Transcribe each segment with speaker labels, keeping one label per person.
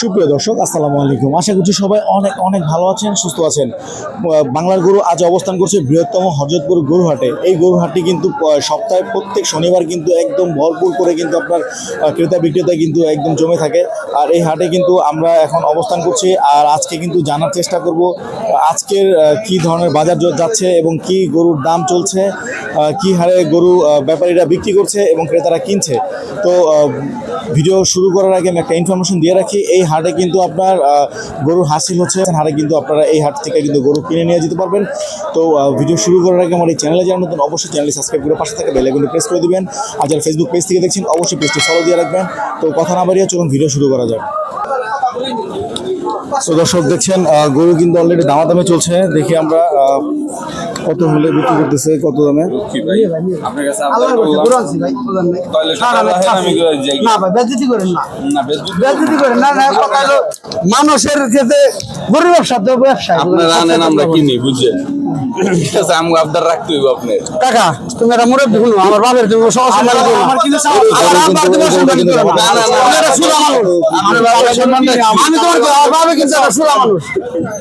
Speaker 1: সুপ্রিয় দর্শক আসসালামু আলাইকুম আশা করছি সবাই অনেক অনেক ভালো আছেন সুস্থ আছেন বাংলার গরু আজ অবস্থান করছে বৃহত্তম হজরতপুর গরুহাটে এই গরুহাটটি কিন্তু সপ্তাহে প্রত্যেক শনিবার কিন্তু একদম ভরপুর করে কিন্তু আপনার ক্রেতা বিক্রেতা কিন্তু একদম জমে থাকে আর এই হাটে কিন্তু আমরা এখন অবস্থান করছি আর আজকে কিন্তু জানার চেষ্টা করব আজকের কি ধরনের বাজার যাচ্ছে এবং কি গরুর দাম চলছে কি হারে গরু ব্যাপারীরা বিক্রি করছে এবং ক্রেতারা কিনছে তো ভিডিও শুরু করার আগে আমি একটা ইনফরমেশন দিয়ে রাখি এই হাটে কিন্তু আপনার গরুর হাসিল হচ্ছে হাটে কিন্তু আপনারা এই হাট থেকে কিন্তু গরু কিনে নিয়ে যেতে পারবেন তো ভিডিও শুরু করার আগে আমার এই চ্যানেলে যাওয়ার নতুন অবশ্যই চ্যানেলটি সাবস্ক্রাইব করে পাশে থাকা বেলাইকনটি প্রেস করে দেবেন আর যারা ফেসবুক পেজ থেকে দেখছেন অবশ্যই পেজটি ফলো দিয়ে রাখবেন তো কথা না বাড়িয়ে চলুন ভিডিও শুরু করা যাক তো দর্শক দেখছেন গরু কিন্তু অলরেডি দামাদামে চলছে দেখি আমরা কত হলে বিক্রি করতেছে কত দামে
Speaker 2: মানুষের ক্ষেত্রে গরিব ব্যবসা ব্যবসা
Speaker 3: আপনারা আমরা কিনি বুঝছেন আমগো আবদার রাখতে হইব আপনার কাকা তুমি এটা মোরে ভুল আমার বাবার তুমি সহসম্মান দিও
Speaker 2: আমার কিন্তু আমার আব্বা তোমার সম্মান করে না না না আমার বাবা সম্মান আমি তোমার বাবা কিন্তু সুরা মানুষ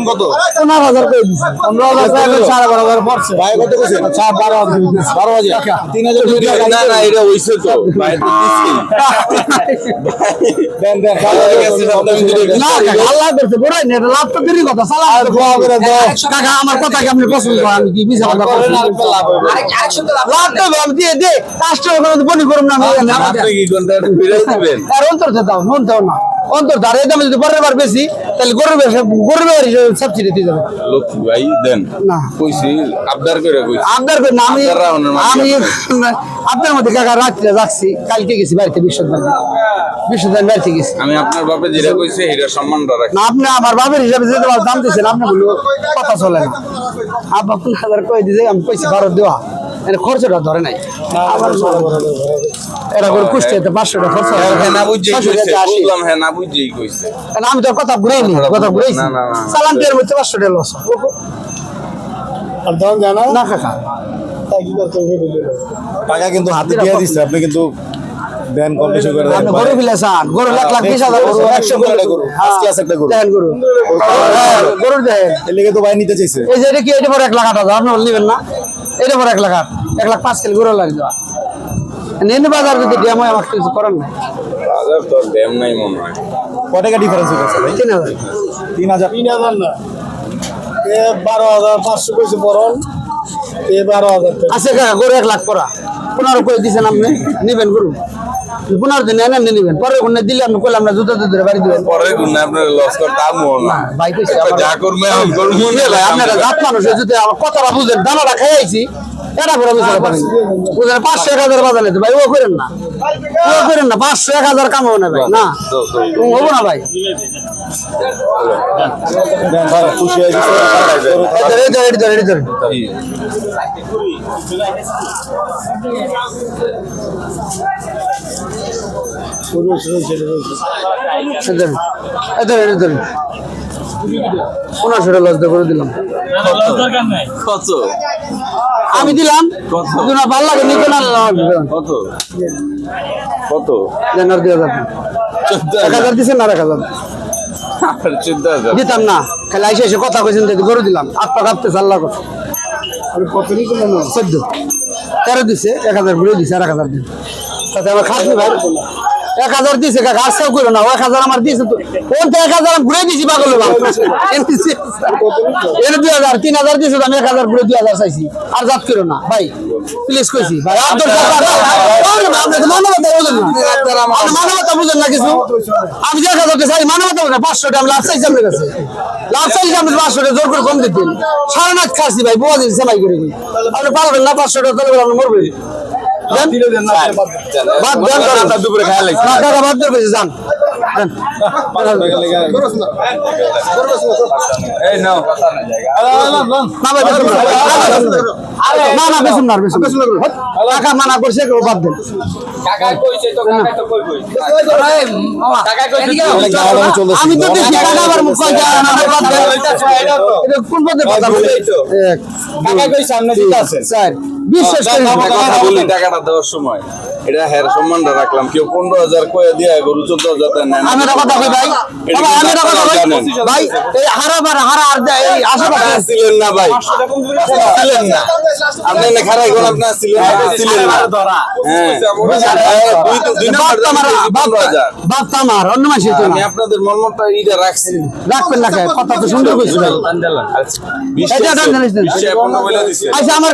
Speaker 2: দিচ্ছেন কত পনেরো করে দিচ্ছেন পনেরো হাজার সাড়ে বারো পড়ছে
Speaker 3: ভাই কত করছেন
Speaker 2: সাড়ে বারো হাজার
Speaker 3: বারো না না এটা হইছে তো ভাই তো দেন
Speaker 2: আল্লাহ বড়াই না লাভ তো দেরি কথা কাকা আমার কথা কি আপনি পছন্দ করেন কি লাভ তো আমি দিয়ে দে বনি না
Speaker 3: আমি কি ঘন্টা ফিরে দিবেন
Speaker 2: আর অন্তর দাও মন দাও না অন্তর যদি বেশি তাহলে আবদার আবদার আমি আপনার মধ্যে যাচ্ছি কালকে গেছি গেছি আমি আপনার আপনি আমার বাপের হিসাবে যেতে দাম দিয়েছেন আপনি বললো কথা চলে না আপনার কই দিয়েছে আমি পয়সা ভারত দেওয়া মানে খরচটা ধরে নাই আমি তো কথা ঘুরেই নি কথা ঘুরেছি পাঁচশো টাকা লস
Speaker 3: আর ধরুন হাতে দিচ্ছে আপনি কিন্তু দেন লাখ
Speaker 2: লাখ হ্যাঁ, হাজার হ্যাঁ, গরু হ্যাঁ, নিতে চাইছে এই যে না এটা পর এক লাখ আট এক লাখ পাঁচ কিলো গুঁড়ো লাগবে নেন বাজার যদি ড্যাম হয় আমার কিছু করার নাই
Speaker 3: বাজার তো ড্যাম নাই মনে হয়
Speaker 2: কত টাকা ডিফারেন্স হয়েছে ভাই তিন হাজার তিন হাজার তিন হাজার না
Speaker 3: এ বারো হাজার পাঁচশো কইছে বরণ এ বারো হাজার
Speaker 2: আচ্ছা গরু এক লাখ করা পনেরো করে দিয়েছেন আপনি নেবেন গরু গুনার জন্য এনে নিবেন পরে গুনে দিলে আমি কইলাম না জুতা ধরে বাড়ি দিবেন
Speaker 3: পরে গুনে আপনার লস করতে আমও না ভাই কইছে যা করবে আমি করব না
Speaker 2: আপনারা জাত মানুষ যদি আমার কথাটা বুঝেন দানাটা খাইছি এটা করে বুঝতে পারেন পারি বুঝলেন পাঁচশো এক হাজার বাজার নিতে ভাই ও করেন না ও করেন না পাঁচশো এক হাজার কামাবো না ভাই না হবো না ভাই খুশি হয়ে গেছে আচ্ছা, লজ্জা করে দিলাম কত আমি দিলাম না ভালো লাগে নিতে না
Speaker 3: কত কত
Speaker 2: এক হাজার দিচ্ছেন আর এক হাজার দিতাম না খালি আইসে এসে কথা কইছেন গরু দিলাম আত্মা কাপতে কাঁপতে চাল্লা কথা চোদ্দ তেরো দিছে এক হাজার ভরে দিছে আর এক হাজার দিন তাতে আবার খাটনি ভাই এক হাজার দিছে কাকা আর করো না এক হাজার আমার দিছে তো ওর তো এক হাজার ঘুরে পাগল এর দুই হাজার তিন হাজার আমি এক হাজার ঘুরে দুই হাজার চাইছি আর জাত করো না ভাই প্লিজ কইছি মানবতা বুঝেন না কিছু আমি যে এক হাজার চাই মানবতা বুঝেন পাঁচশো টাকা লাভ চাইছি আপনার কাছে লাভ চাইছি পাঁচশো টাকা জোর করে কম দিতেন সারা নাচ খাসি ভাই বোঝা দিচ্ছে ভাই করে আপনি পারবেন না পাঁচশো টাকা তাহলে আপনি মরবেন দেন বাদ দেন দুপুরে খাওয়া লাগছে না দাদা না না না কাকা মানা করছে বাদ দেন
Speaker 3: এটা হের সম্মানটা রাখলাম কেউ পনেরো হাজার কয়ে দিয়ে
Speaker 2: ভাই আমি হারা বার হারা আর দেয় আশা
Speaker 3: ছিলেন না ভাই না আপনি খারাই কোন আপনার ছিলেন না
Speaker 2: আমার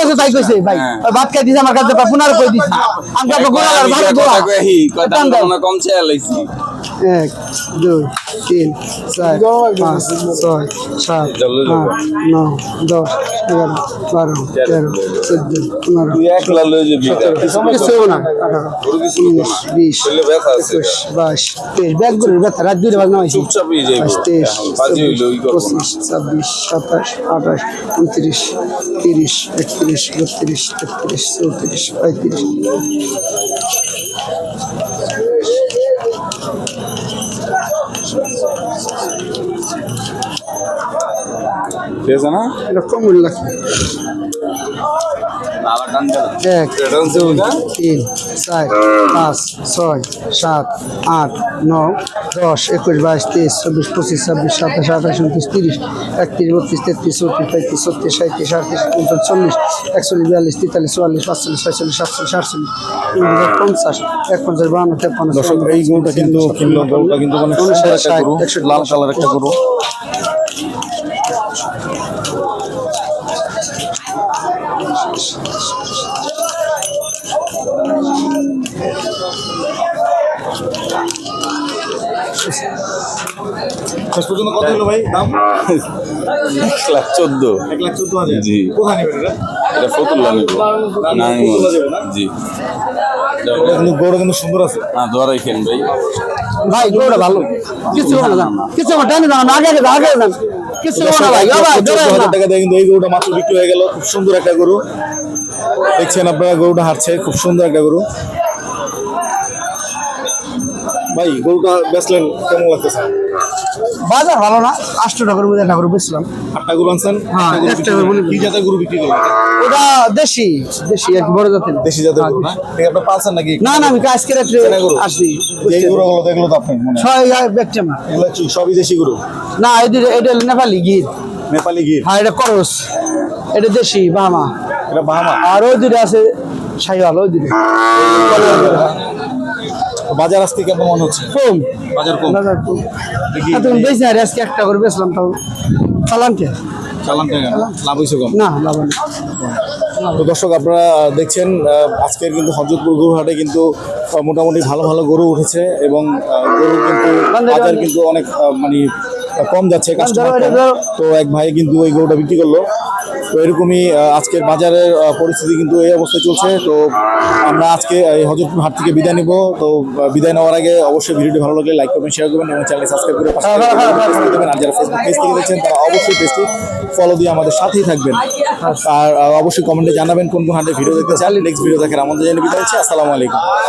Speaker 2: কাছে তাই কইছে ভাই হ্যাঁ। ভাত খাই দিছে আমার কাছে পুনর কই দিছি আমরা
Speaker 3: গোলার
Speaker 2: এক দুই তিন চার পাঁচ ছয় সাত আট ন দশ এগারো বারো তেরো চোদ্দ
Speaker 3: পনেরো
Speaker 2: সতেরো উনিশ বিশ একুশ বাইশ তেইশ ব্যাগ করে ব্যথা রাত দুইটা বাজনা হয়েছে তেইশ পঁচিশ ছাব্বিশ সাতাশ আঠাশ উনত্রিশ তিরিশ একত্রিশ বত্রিশ তেত্রিশ চৌত্রিশ পঁয়ত্রিশ ঠিক আছে না এটা তিন চার পাঁচ ছয় সাত আট নয় দশ একুশ বাইশ তেইশ চব্বিশ পঁচিশ ছাব্বিশ সাতাশ আঠাশ উনত্রিশ তিরিশ একত্রিশ বত্রিশ তেত্রিশ চৌত্রিশ পঁয়ত্রিশ ছত্রিশ সাঁত্রিশ আটত্রিশ উনচল্লিশ চল্লিশ একচল্লিশ বিয়াল্লিশ তেতাল্লিশ চুয়াল্লিশ পাঁচচল্লিশ ছয়চল্লিশ সাতচল্লিশ আটচল্লিশ পঞ্চাশ এক পঞ্চাশ বাহান্ন তেপান্ন
Speaker 3: এই গরুটা কিন্তু
Speaker 2: একশো লাল কালার একটা গরু শেষ পর্যন্ত কত হলো ভাই দাম
Speaker 3: এক লাখ চোদ্দ এক লাখ চোদ্দ জি কোথায় নেবেন এটা ফতুল্লা নেব জি মাত্র হয়ে খুব সুন্দর একটা গরু দেখছেন আপনারা গরুটা হারছে খুব সুন্দর একটা গরু ভাই গরুটা বেচলেন কেমন লাগতেছে
Speaker 2: বাজার ভালো না আটশো টাকার মধ্যে একটা গরু বেচলাম আটটা গরু আনছেন হ্যাঁ,
Speaker 3: কি জাতের গরু বিক্রি
Speaker 2: ওটা দেশি দেশি এক বড় জাতের
Speaker 3: দেশি জাতের গরু না ঠিক হ্যাঁ, আপনি নাকি না না আমি এই দেখলো তো আপনি
Speaker 2: ছয় ব্যক্তি আমার
Speaker 3: এগুলো সবই দেশি গরু
Speaker 2: না এটা এটা নেপালি গির নেপালি গির হ্যাঁ এটা করস এটা দেশি বাহামা এটা বাহামা আর ওই দুটো আছে সাইওয়াল ওই দুটো
Speaker 3: বাজার আজকে কেমন হচ্ছে কম বাজার কম বাজার কম
Speaker 2: তুমি বেশি আর আজকে একটা করে বেচলাম তাও চালানটা
Speaker 3: চালানটা লাভ হয়েছে কম না লাভ না তো দর্শক আপনারা দেখছেন আজকের কিন্তু হজরতপুর গরুহাটে কিন্তু মোটামুটি ভালো ভালো গরু উঠেছে এবং গরু কিন্তু বাজার কিন্তু অনেক মানে কম যাচ্ছে কাস্টমার তো এক ভাই কিন্তু ওই গরুটা বিক্রি করলো তো এরকমই আজকে বাজারের পরিস্থিতি কিন্তু এই অবস্থায় চলছে তো আমরা আজকে এই হজরতপুর হাট থেকে বিদায় নিব তো বিদায় নেওয়ার আগে অবশ্যই ভিডিওটি ভালো লাগলে লাইক করবেন শেয়ার করবেন এবং চ্যানেল সাবস্ক্রাইব করে দেবেন হ্যাঁ, হ্যাঁ, হ্যাঁ, আর যারা ফেসবুক পেজ থেকে দেখছেন তারা অবশ্যই পেজটি ফলো দিয়ে আমাদের সাথেই থাকবেন আর অবশ্যই কমেন্টে জানাবেন কোন কোন হাটে ভিডিও দেখতে চাইলে নেক্সট ভিডিও দেখার আমাদের জন্য বিদায় আসসালামু আলাইকুম